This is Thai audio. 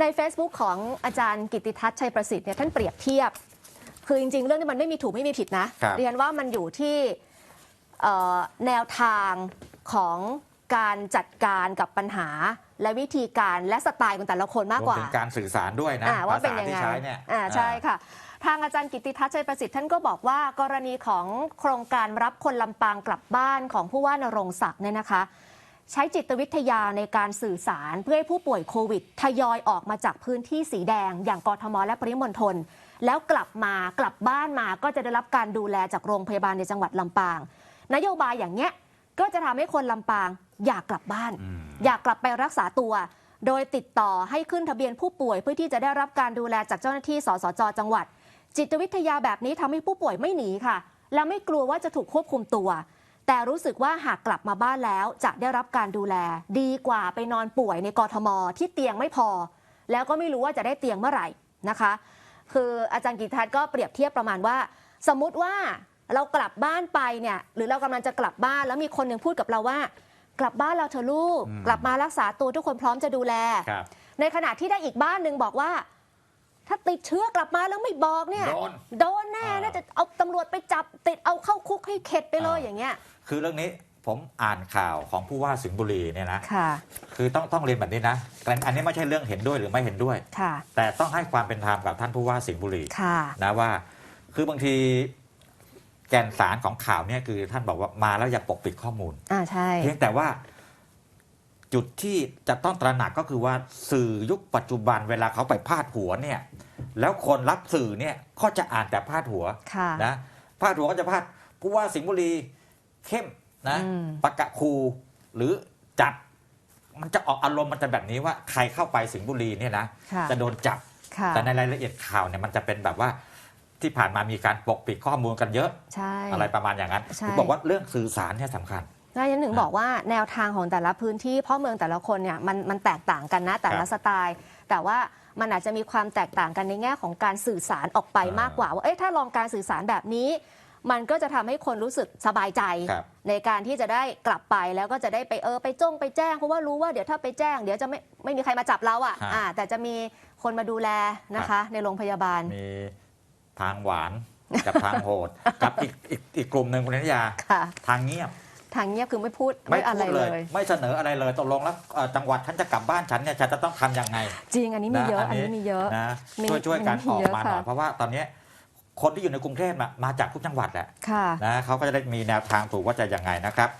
ใน Facebook ของอาจารย์กิตติทัศน์ชัยประสิทธิ์เนี่ยท่านเปรียบเทียบ คือจริง ๆ เรื่องนี้มันไม่มีถูกไม่มีผิดนะครับ เรียนว่ามันอยู่ที่เอ่อแนวทางของการจัดการกับปัญหา และวิธีการและสไตล์ของแต่ละคนมากรวกมว่า ถึงการสื่อสารด้วยนะอ่าว่าภาเป็นษายังที่ไงใช้เนี่ยอ่าใช่ค่ะ ทางอาจารย์กิตติทัศน์ชัยประสิทธิ์ท่านก็บอกว่ากรณีของโครงการรับคนลำปางกลับบ้านของผู้ว่านรงศักดิ์เนี่ยนะคะ ใช้จิตวิทยาในการสื่อสารเพื่อให้ผู้ป่วยโควิด ทยอยออกมาจากพื้นที่สีแดง อย่างกรทมและปริมณฑลแล้วกลับมากลับบ้านมาก็จะได้รับการดูแลจากโรงพยาบาลในจังหวัดลำปาง นโยบายอย่างเนี้ยก็จะทำให้คนลำปางอยากกลับบ้านอืมอยากกลับไปรักษาตัว โดยติดต่อให้ขึ้นทะเบียนผู้ป่วยเพื่อที่จะได้รับการดูแลจากเจ้าหน้าที่สสจจังหวัด จิตวิทยาแบบนี้ทำให้ผู้ป่วยไม่หนีค่ะ และไม่กลัวว่าจะถูกควบคุมตัว แต่รู้สึกว่าหากกลับมาบ้านแล้วจะได้รับการดูแล ดีกว่าไปนอนป่วยในกรทมที่เตียงไม่พอ แล้วก็ไม่รู้ว่าจะได้เตียงเมื่อไหร่นะคะ คืออาจารย์กิติทัศน์ก็เปรียบเทียบประมาณว่า สมมุติว่าเรากลับบ้านไปเนี่ยหรือเรากำลังจะกลับบ้านแล้วมีคนหนึ่งพูดกับเราว่า กลับบ้านเราเถอะลูกอืมกลับมารักษาตัวทุกคนพร้อมจะดูแลครับในขณะที่ได้อีกบ้านหนึ่งบอกว่า ถ้าติดเชื้อกลับมาแล้วไม่บอกเนี่ย โดนโดนแน่อ่า น่าจะเอาตำรวจไปจับติดเอาเข้าคุกให้เข็ดไปเลยอ่าอย่างเงี้ย คือเรื่องนี้ผมอ่านข่าวของผู้ว่าสิงห์บุรีเนี่ยนะ ค่ะ คือต้องต้องเรียนแบบนี้นะแต่อันนี้ไม่ใช่เรื่องเห็นด้วยหรือไม่เห็นด้วย ค่ะ แต่ต้องให้ความเป็นธรรมกับท่านผู้ว่าสิงห์บุรี ค่ะ นะว่าคือบางทีแกนสารของข่าวเนี่ยคือท่านบอกว่ามาแล้วอย่าปกปิดข้อมูล อ่าใช่ เพียงแต่ว่า จุดที่จะต้องตระหนักก็คือว่าสื่อยุคปัจจุบันเวลาเขาไปพาดหัวเนี่ย แล้วคนรับสื่อเนี่ยก็จะอ่านแต่พาดหัวค่ะนะพาดหัวก็จะพาดผู้ว่าสิงห์บุรีเข้มนะอืมประกาศครูหรือจับ มันจะออกอารมณ์มันจะแบบนี้ว่าใครเข้าไปสิงห์บุรีเนี่ยนะค่ะจะโดนจับค่ะแต่ในรายละเอียดข่าวเนี่ยมันจะเป็นแบบว่าที่ผ่านมามีการปกปิดข้อมูลกันเยอะใช่อะไรประมาณอย่างนั้นใช่ผมบอกว่าเรื่องสื่อสารเนี่ยสำคัญ นายยันถึงอะบอกว่าแนวทางของแต่ละพื้นที่พ่อเมืองแต่ละคนเนี่ยมันมันแตกต่างกันนะแต่คละรับสไตล์ แต่ว่ามันอาจจะมีความแตกต่างกันในแง่ของการสื่อสารออกไปอ่ามมากกว่าว่าเอ้ยถ้าลองการสื่อสารแบบนี้ มันก็จะทำให้คนรู้สึกสบายใจครับในการที่จะได้กลับไปแล้วก็จะได้ไปเออไปจ้องไปแจ้งเพราะว่ารู้ว่าเดี๋ยวถ้าไปแจ้ง เดี๋ยวจะไม่ไม่มีใครมาจับเราอะฮะอ่าแต่จะมีคนมาดูแลนะคะ ในโรงพยาบาลมีทางหวานกับทางโหดกับอีกอีกอีกกลุ่มหนึ่งคุณนิยาค่ะทางเงียบ ทางเงียบคือไม่พูดไม่อะไรพูดเลเลยยไม่เสนออะไรเลยตกลงแล้วเอ่อจังหวัดฉันจะกลับบ้านฉันเนี่ยฉันจะต้องทำยังไง จริงอันนี้มีเยอะนะอันนี้มีเยอะนะมีช่วยช่วยกันมีออกเยอะมาหน่อยค่ะเพราะว่าตอนเนี้ยคนที่อยู่ในกรุงเทพน่ะมาจากทุกจังหวัดแหละค่ะนะเขาก็จะได้มีแนวทางถูกว่าจะยังไงนะครับ